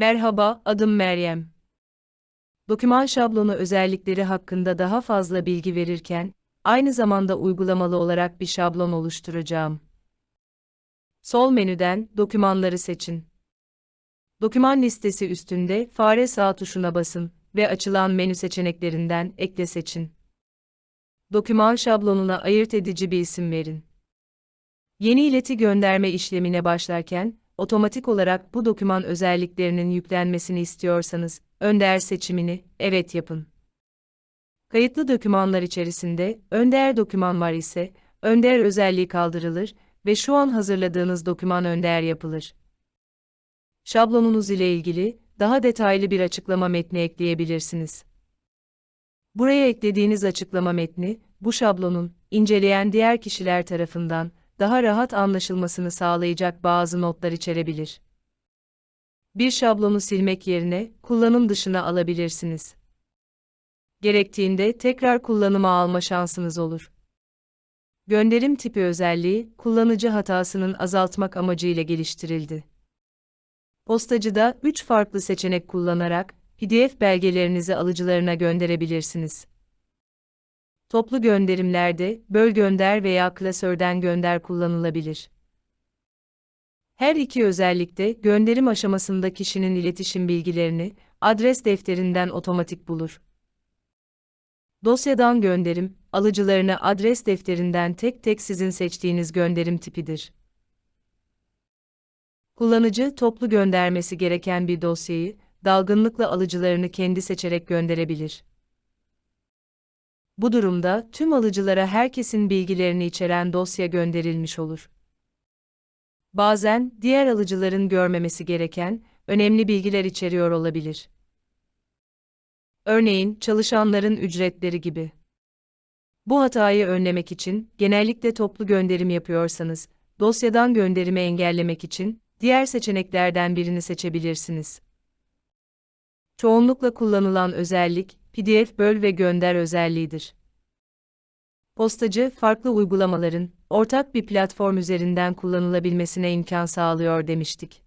Merhaba, adım Meryem. Doküman şablonu özellikleri hakkında daha fazla bilgi verirken, aynı zamanda uygulamalı olarak bir şablon oluşturacağım. Sol menüden Dokümanları seçin. Doküman listesi üstünde fare sağ tuşuna basın ve açılan menü seçeneklerinden Ekle seçin. Doküman şablonuna ayırt edici bir isim verin. Yeni ileti gönderme işlemine başlarken, otomatik olarak bu doküman özelliklerinin yüklenmesini istiyorsanız, Önder seçimini evet yapın. Kayıtlı dokümanlar içerisinde Önder doküman var ise, Önder özelliği kaldırılır ve şu an hazırladığınız doküman Önder yapılır. Şablonunuz ile ilgili daha detaylı bir açıklama metni ekleyebilirsiniz. Buraya eklediğiniz açıklama metni, bu şablonun, inceleyen diğer kişiler tarafından, daha rahat anlaşılmasını sağlayacak bazı notlar içerebilir. Bir şablonu silmek yerine, kullanım dışına alabilirsiniz. Gerektiğinde tekrar kullanıma alma şansınız olur. Gönderim tipi özelliği, kullanıcı hatasının azaltmak amacıyla geliştirildi. Postacıda 3 farklı seçenek kullanarak, PDF belgelerinizi alıcılarına gönderebilirsiniz. Toplu gönderimlerde böl gönder veya klasörden gönder kullanılabilir. Her iki özellikte gönderim aşamasında kişinin iletişim bilgilerini adres defterinden otomatik bulur. Dosyadan gönderim, alıcılarına adres defterinden tek tek sizin seçtiğiniz gönderim tipidir. Kullanıcı toplu göndermesi gereken bir dosyayı dalgınlıkla alıcılarını kendi seçerek gönderebilir. Bu durumda tüm alıcılara herkesin bilgilerini içeren dosya gönderilmiş olur. Bazen diğer alıcıların görmemesi gereken önemli bilgiler içeriyor olabilir. Örneğin çalışanların ücretleri gibi. Bu hatayı önlemek için genellikle toplu gönderim yapıyorsanız, dosyadan gönderimi engellemek için diğer seçeneklerden birini seçebilirsiniz. Çoğunlukla kullanılan özellik PDF böl ve gönder özelliğidir. Postacı, farklı uygulamaların ortak bir platform üzerinden kullanılabilmesine imkan sağlıyor demiştik.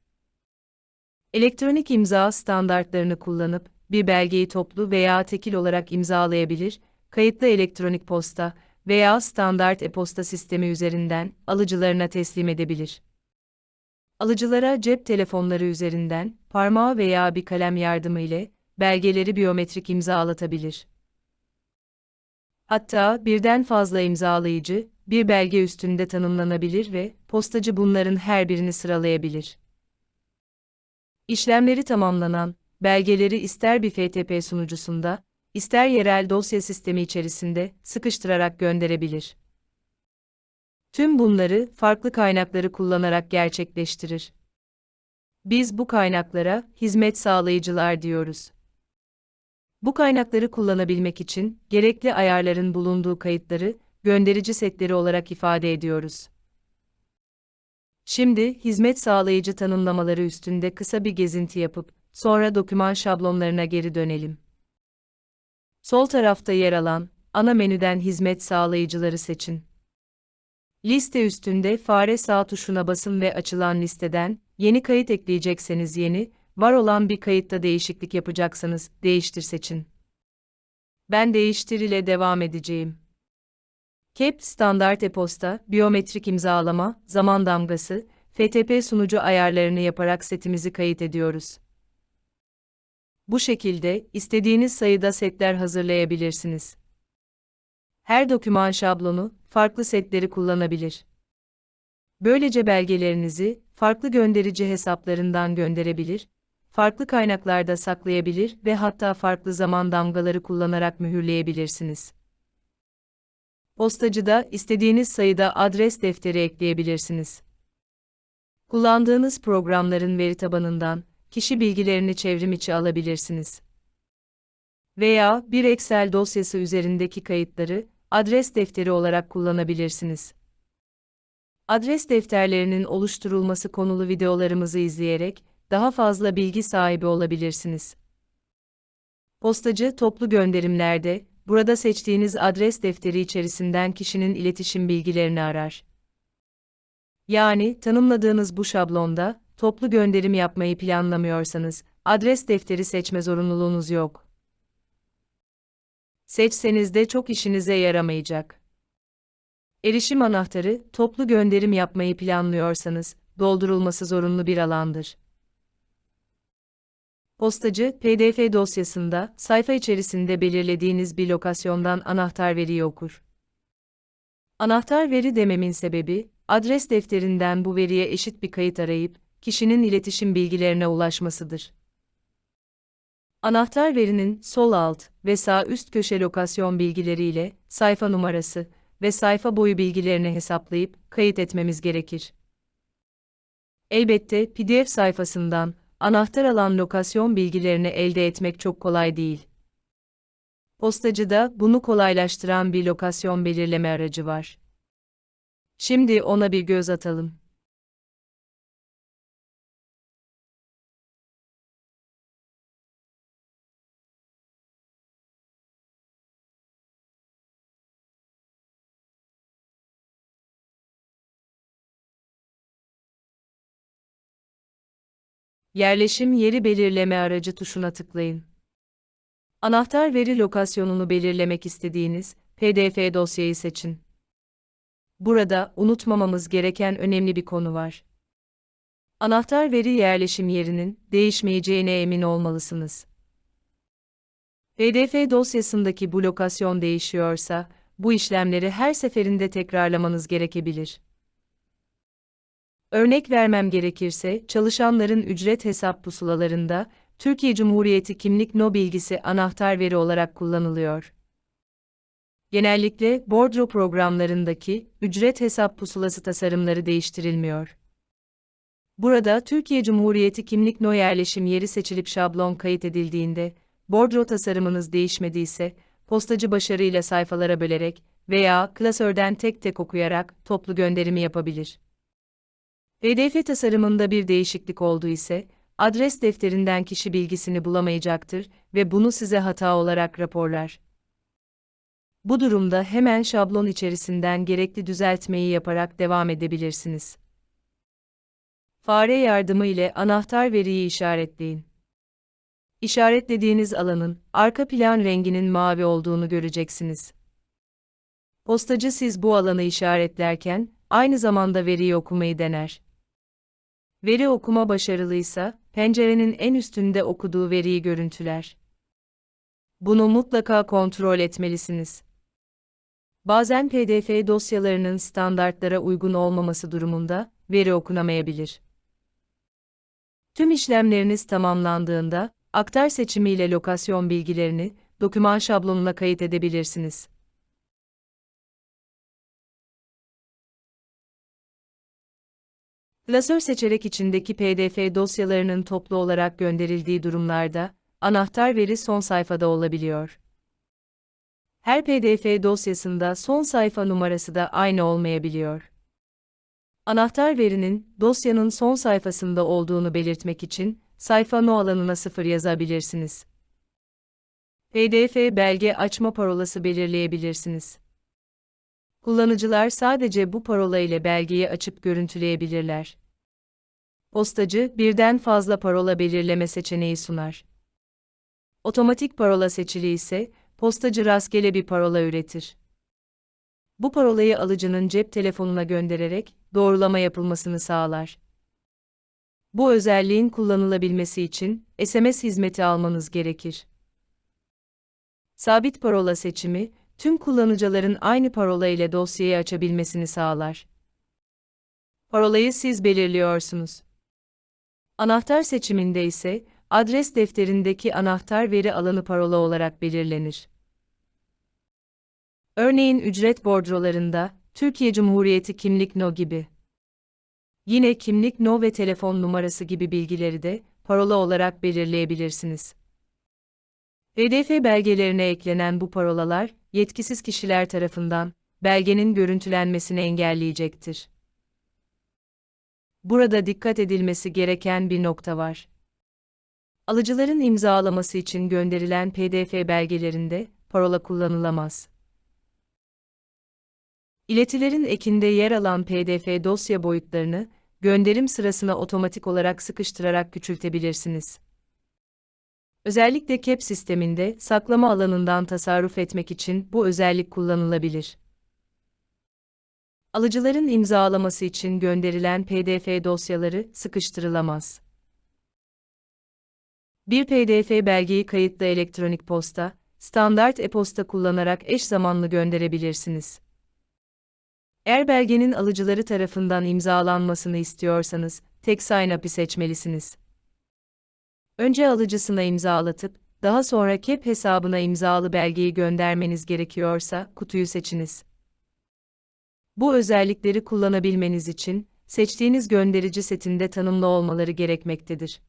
Elektronik imza standartlarını kullanıp bir belgeyi toplu veya tekil olarak imzalayabilir, kayıtlı elektronik posta veya standart e-posta sistemi üzerinden alıcılarına teslim edebilir. Alıcılara cep telefonları üzerinden parmağı veya bir kalem yardımı ile belgeleri biyometrik imzalatabilir. Hatta birden fazla imzalayıcı, bir belge üstünde tanımlanabilir ve postacı bunların her birini sıralayabilir. İşlemleri tamamlanan belgeleri ister bir FTP sunucusunda, ister yerel dosya sistemi içerisinde sıkıştırarak gönderebilir. Tüm bunları farklı kaynakları kullanarak gerçekleştirir. Biz bu kaynaklara hizmet sağlayıcılar diyoruz. Bu kaynakları kullanabilmek için gerekli ayarların bulunduğu kayıtları gönderici setleri olarak ifade ediyoruz. Şimdi hizmet sağlayıcı tanımlamaları üstünde kısa bir gezinti yapıp sonra doküman şablonlarına geri dönelim. Sol tarafta yer alan ana menüden hizmet sağlayıcıları seçin. Liste üstünde fare sağ tuşuna basın ve açılan listeden yeni kayıt ekleyecekseniz yeni, var olan bir kayıtta değişiklik yapacaksanız değiştir seçin. Ben değiştir ile devam edeceğim. KEP standart e-posta, biyometrik imzalama, zaman damgası, FTP sunucu ayarlarını yaparak setimizi kayıt ediyoruz. Bu şekilde istediğiniz sayıda setler hazırlayabilirsiniz. Her doküman şablonu farklı setleri kullanabilir. Böylece belgelerinizi farklı gönderici hesaplarından gönderebilir, farklı kaynaklarda saklayabilir ve hatta farklı zaman damgaları kullanarak mühürleyebilirsiniz. Postacıda istediğiniz sayıda adres defteri ekleyebilirsiniz. Kullandığınız programların veri tabanından kişi bilgilerini çevrim içi alabilirsiniz. Veya bir Excel dosyası üzerindeki kayıtları adres defteri olarak kullanabilirsiniz. Adres defterlerinin oluşturulması konulu videolarımızı izleyerek daha fazla bilgi sahibi olabilirsiniz. Postacı toplu gönderimlerde burada seçtiğiniz adres defteri içerisinden kişinin iletişim bilgilerini arar. Yani tanımladığınız bu şablonda toplu gönderim yapmayı planlamıyorsanız adres defteri seçme zorunluluğunuz yok. Seçseniz de çok işinize yaramayacak. Erişim anahtarı, toplu gönderim yapmayı planlıyorsanız, doldurulması zorunlu bir alandır. Postacı, PDF dosyasında, sayfa içerisinde belirlediğiniz bir lokasyondan anahtar veriyi okur. Anahtar veri dememin sebebi, adres defterinden bu veriye eşit bir kayıt arayıp, kişinin iletişim bilgilerine ulaşmasıdır. Anahtar verinin sol alt ve sağ üst köşe lokasyon bilgileriyle sayfa numarası ve sayfa boyu bilgilerini hesaplayıp kayıt etmemiz gerekir. Elbette PDF sayfasından anahtar alan lokasyon bilgilerini elde etmek çok kolay değil. Postacıda bunu kolaylaştıran bir lokasyon belirleme aracı var. Şimdi ona bir göz atalım. Yerleşim yeri belirleme aracı tuşuna tıklayın. Anahtar veri lokasyonunu belirlemek istediğiniz PDF dosyayı seçin. Burada unutmamamız gereken önemli bir konu var. Anahtar veri yerleşim yerinin değişmeyeceğine emin olmalısınız. PDF dosyasındaki bu lokasyon değişiyorsa, bu işlemleri her seferinde tekrarlamanız gerekebilir. Örnek vermem gerekirse, çalışanların ücret hesap pusulalarında, Türkiye Cumhuriyeti kimlik no bilgisi anahtar veri olarak kullanılıyor. Genellikle bordro programlarındaki ücret hesap pusulası tasarımları değiştirilmiyor. Burada Türkiye Cumhuriyeti kimlik no yerleşim yeri seçilip şablon kayıt edildiğinde, bordro tasarımınız değişmediyse, postacı başarıyla sayfalara bölerek veya klasörden tek tek okuyarak toplu gönderimi yapabilir. PDF tasarımında bir değişiklik oldu ise, adres defterinden kişi bilgisini bulamayacaktır ve bunu size hata olarak raporlar. Bu durumda hemen şablon içerisinden gerekli düzeltmeyi yaparak devam edebilirsiniz. Fare yardımı ile anahtar veriyi işaretleyin. İşaretlediğiniz alanın arka plan renginin mavi olduğunu göreceksiniz. Postacı siz bu alanı işaretlerken aynı zamanda veriyi okumayı dener. Veri okuma başarılıysa, pencerenin en üstünde okuduğu veriyi görüntüler. Bunu mutlaka kontrol etmelisiniz. Bazen PDF dosyalarının standartlara uygun olmaması durumunda veri okunamayabilir. Tüm işlemleriniz tamamlandığında aktar seçimiyle lokasyon bilgilerini doküman şablonuna kayıt edebilirsiniz. Klasör seçerek içindeki PDF dosyalarının toplu olarak gönderildiği durumlarda, anahtar veri son sayfada olabiliyor. Her PDF dosyasında son sayfa numarası da aynı olmayabiliyor. Anahtar verinin dosyanın son sayfasında olduğunu belirtmek için sayfa no alanına 0 yazabilirsiniz. PDF belge açma parolası belirleyebilirsiniz. Kullanıcılar sadece bu parola ile belgeyi açıp görüntüleyebilirler. Postacı birden fazla parola belirleme seçeneği sunar. Otomatik parola seçili ise postacı rastgele bir parola üretir. Bu parolayı alıcının cep telefonuna göndererek doğrulama yapılmasını sağlar. Bu özelliğin kullanılabilmesi için SMS hizmeti almanız gerekir. Sabit parola seçimi, tüm kullanıcıların aynı parola ile dosyayı açabilmesini sağlar. Parolayı siz belirliyorsunuz. Anahtar seçiminde ise adres defterindeki anahtar veri alanı parola olarak belirlenir. Örneğin ücret bordrolarında Türkiye Cumhuriyeti kimlik no gibi. Yine kimlik no ve telefon numarası gibi bilgileri de parola olarak belirleyebilirsiniz. PDF belgelerine eklenen bu parolalar, yetkisiz kişiler tarafından belgenin görüntülenmesini engelleyecektir. Burada dikkat edilmesi gereken bir nokta var. Alıcıların imzalaması için gönderilen PDF belgelerinde parola kullanılamaz. İletilerin ekinde yer alan PDF dosya boyutlarını gönderim sırasına otomatik olarak sıkıştırarak küçültebilirsiniz. Özellikle CAP sisteminde saklama alanından tasarruf etmek için bu özellik kullanılabilir. Alıcıların imzalaması için gönderilen PDF dosyaları sıkıştırılamaz. Bir PDF belgeyi kayıtlı elektronik posta, standart e-posta kullanarak eş zamanlı gönderebilirsiniz. Eğer belgenin alıcıları tarafından imzalanmasını istiyorsanız, tek sign up'ı seçmelisiniz. Önce alıcısına imzalatıp, daha sonra KEP hesabına imzalı belgeyi göndermeniz gerekiyorsa, kutuyu seçiniz. Bu özellikleri kullanabilmeniz için, seçtiğiniz gönderici setinde tanımlı olmaları gerekmektedir.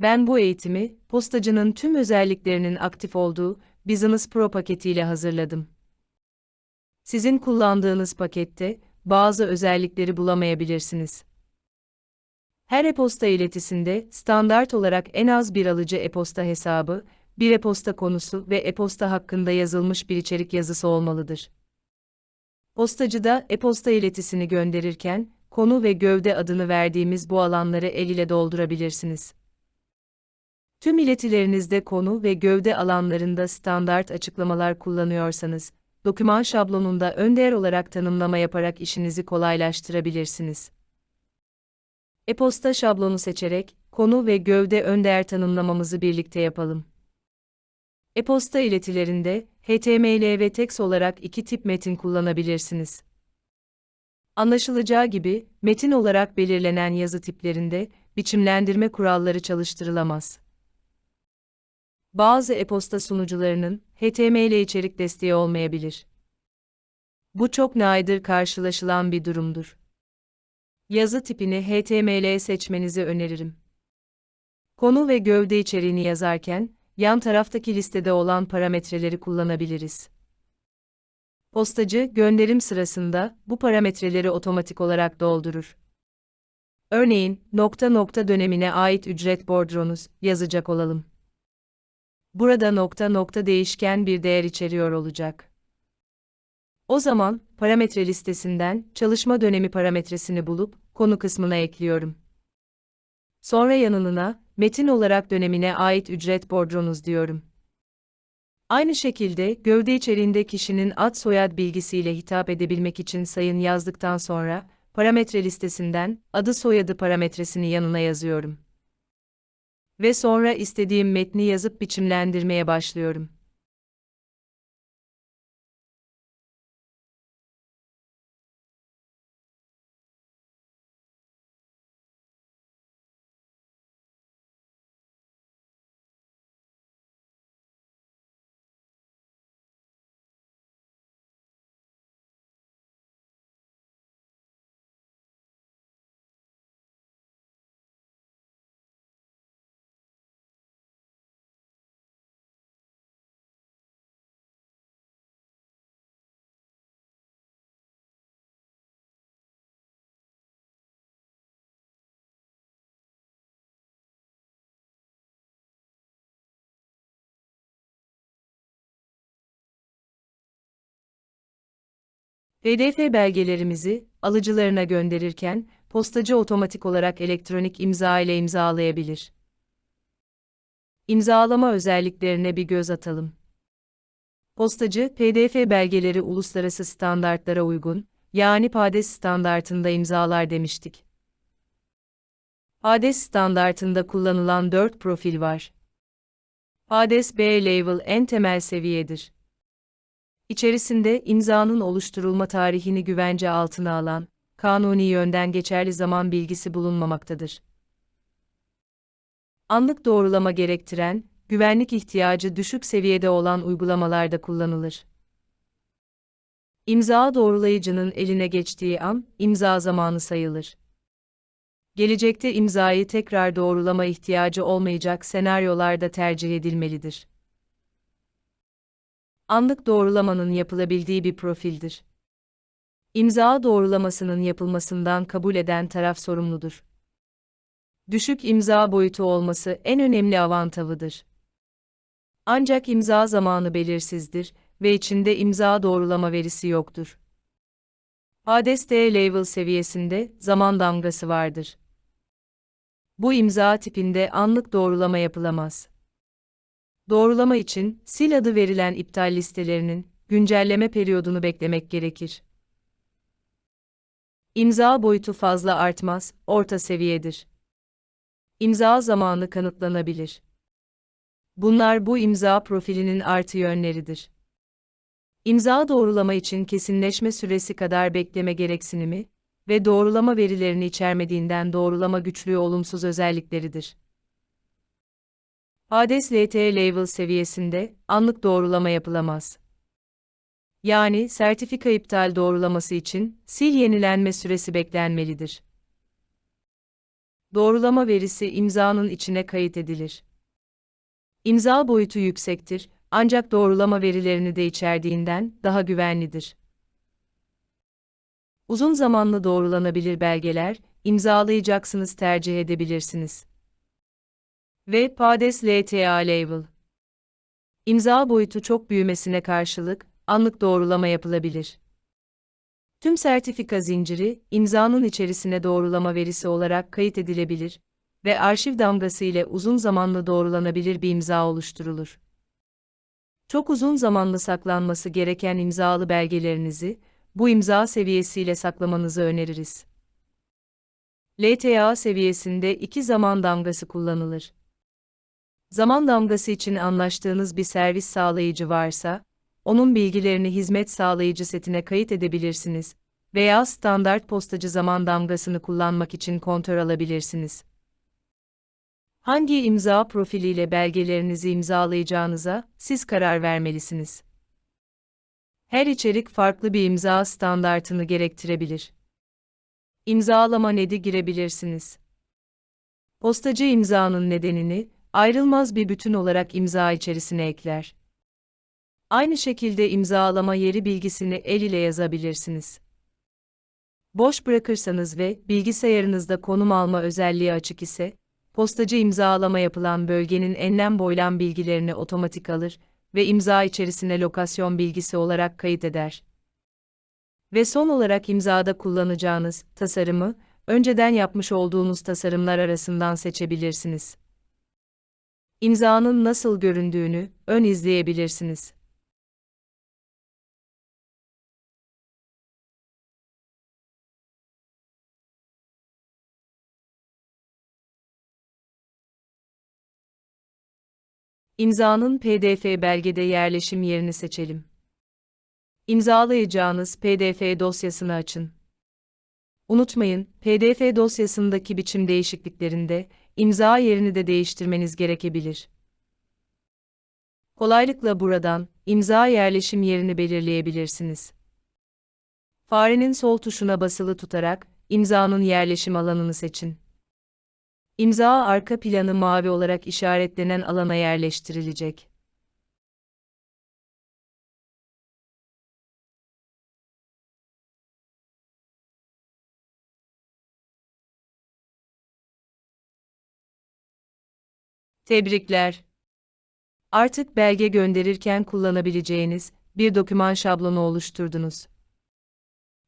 Ben bu eğitimi, postacının tüm özelliklerinin aktif olduğu Business Pro paketiyle hazırladım. Sizin kullandığınız pakette, bazı özellikleri bulamayabilirsiniz. Her e-posta iletisinde standart olarak en az bir alıcı e-posta hesabı, bir e-posta konusu ve e-posta hakkında yazılmış bir içerik yazısı olmalıdır. Postacıda e-posta iletisini gönderirken, konu ve gövde adını verdiğimiz bu alanları el ile doldurabilirsiniz. Tüm iletilerinizde konu ve gövde alanlarında standart açıklamalar kullanıyorsanız, doküman şablonunda önder olarak tanımlama yaparak işinizi kolaylaştırabilirsiniz. E-posta şablonu seçerek, konu ve gövde önder tanımlamamızı birlikte yapalım. E-posta iletilerinde, HTML ve text olarak iki tip metin kullanabilirsiniz. Anlaşılacağı gibi, metin olarak belirlenen yazı tiplerinde, biçimlendirme kuralları çalıştırılamaz. Bazı e-posta sunucularının, HTML içerik desteği olmayabilir. Bu çok nadir karşılaşılan bir durumdur. Yazı tipini HTML seçmenizi öneririm. Konu ve gövde içeriğini yazarken, yan taraftaki listede olan parametreleri kullanabiliriz. Postacı, gönderim sırasında bu parametreleri otomatik olarak doldurur. Örneğin, nokta nokta dönemine ait ücret bordronuz yazacak olalım. Burada nokta nokta değişken bir değer içeriyor olacak. O zaman, parametre listesinden çalışma dönemi parametresini bulup konu kısmına ekliyorum. Sonra yanına metin olarak dönemine ait ücret bordronuz diyorum. Aynı şekilde gövde içeriğinde kişinin ad soyad bilgisiyle hitap edebilmek için sayın yazdıktan sonra parametre listesinden adı soyadı parametresini yanına yazıyorum. Ve sonra istediğim metni yazıp biçimlendirmeye başlıyorum. PDF belgelerimizi alıcılarına gönderirken postacı otomatik olarak elektronik imza ile imzalayabilir. İmzalama özelliklerine bir göz atalım. Postacı, PDF belgeleri uluslararası standartlara uygun, yani PADES standartında imzalar demiştik. PADES standartında kullanılan 4 profil var. PADES B-Level en temel seviyedir. İçerisinde imzanın oluşturulma tarihini güvence altına alan, kanuni yönden geçerli zaman bilgisi bulunmamaktadır. Anlık doğrulama gerektiren, güvenlik ihtiyacı düşük seviyede olan uygulamalarda kullanılır. İmza doğrulayıcının eline geçtiği an, imza zamanı sayılır. Gelecekte imzayı tekrar doğrulama ihtiyacı olmayacak senaryolarda tercih edilmelidir anlık doğrulamanın yapılabildiği bir profildir. İmza doğrulamasının yapılmasından kabul eden taraf sorumludur. Düşük imza boyutu olması en önemli avantajıdır. Ancak imza zamanı belirsizdir ve içinde imza doğrulama verisi yoktur. Hades D level seviyesinde zaman damgası vardır. Bu imza tipinde anlık doğrulama yapılamaz. Doğrulama için sil adı verilen iptal listelerinin güncelleme periyodunu beklemek gerekir. İmza boyutu fazla artmaz, orta seviyedir. İmza zamanı kanıtlanabilir. Bunlar bu imza profilinin artı yönleridir. İmza doğrulama için kesinleşme süresi kadar bekleme gereksinimi ve doğrulama verilerini içermediğinden doğrulama güçlüğü olumsuz özellikleridir. Hades LT level seviyesinde anlık doğrulama yapılamaz. Yani sertifika iptal doğrulaması için sil yenilenme süresi beklenmelidir. Doğrulama verisi imzanın içine kayıt edilir. İmza boyutu yüksektir ancak doğrulama verilerini de içerdiğinden daha güvenlidir. Uzun zamanlı doğrulanabilir belgeler imzalayacaksınız tercih edebilirsiniz. Ve PADES LTA Label İmza boyutu çok büyümesine karşılık anlık doğrulama yapılabilir. Tüm sertifika zinciri, imzanın içerisine doğrulama verisi olarak kayıt edilebilir ve arşiv damgası ile uzun zamanlı doğrulanabilir bir imza oluşturulur. Çok uzun zamanlı saklanması gereken imzalı belgelerinizi, bu imza seviyesiyle saklamanızı öneririz. LTA seviyesinde iki zaman damgası kullanılır. Zaman damgası için anlaştığınız bir servis sağlayıcı varsa, onun bilgilerini hizmet sağlayıcı setine kayıt edebilirsiniz veya standart postacı zaman damgasını kullanmak için kontör alabilirsiniz. Hangi imza profiliyle belgelerinizi imzalayacağınıza siz karar vermelisiniz. Her içerik farklı bir imza standartını gerektirebilir. İmzalama nedi girebilirsiniz. Postacı imzanın nedenini ayrılmaz bir bütün olarak imza içerisine ekler. Aynı şekilde imzalama yeri bilgisini el ile yazabilirsiniz. Boş bırakırsanız ve bilgisayarınızda konum alma özelliği açık ise, postacı imzalama yapılan bölgenin enlem boylam bilgilerini otomatik alır ve imza içerisine lokasyon bilgisi olarak kayıt eder. Ve son olarak imzada kullanacağınız tasarımı, önceden yapmış olduğunuz tasarımlar arasından seçebilirsiniz. İmzanın nasıl göründüğünü ön izleyebilirsiniz. İmzanın PDF belgede yerleşim yerini seçelim. İmzalayacağınız PDF dosyasını açın. Unutmayın, PDF dosyasındaki biçim değişikliklerinde imza yerini de değiştirmeniz gerekebilir. Kolaylıkla buradan imza yerleşim yerini belirleyebilirsiniz. Farenin sol tuşuna basılı tutarak imzanın yerleşim alanını seçin. İmza arka planı mavi olarak işaretlenen alana yerleştirilecek. Tebrikler. Artık belge gönderirken kullanabileceğiniz bir doküman şablonu oluşturdunuz.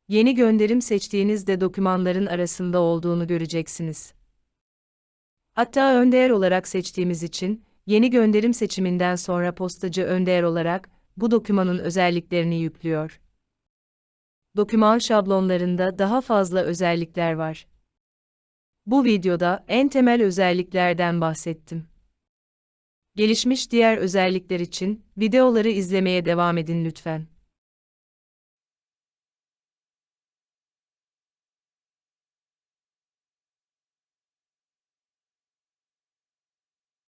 Yeni gönderim seçtiğinizde dokümanların arasında olduğunu göreceksiniz. Hatta öndeğer olarak seçtiğimiz için, yeni gönderim seçiminden sonra postacı öndeğer olarak bu dokümanın özelliklerini yüklüyor. Doküman şablonlarında daha fazla özellikler var. Bu videoda en temel özelliklerden bahsettim. Gelişmiş diğer özellikler için videoları izlemeye devam edin lütfen.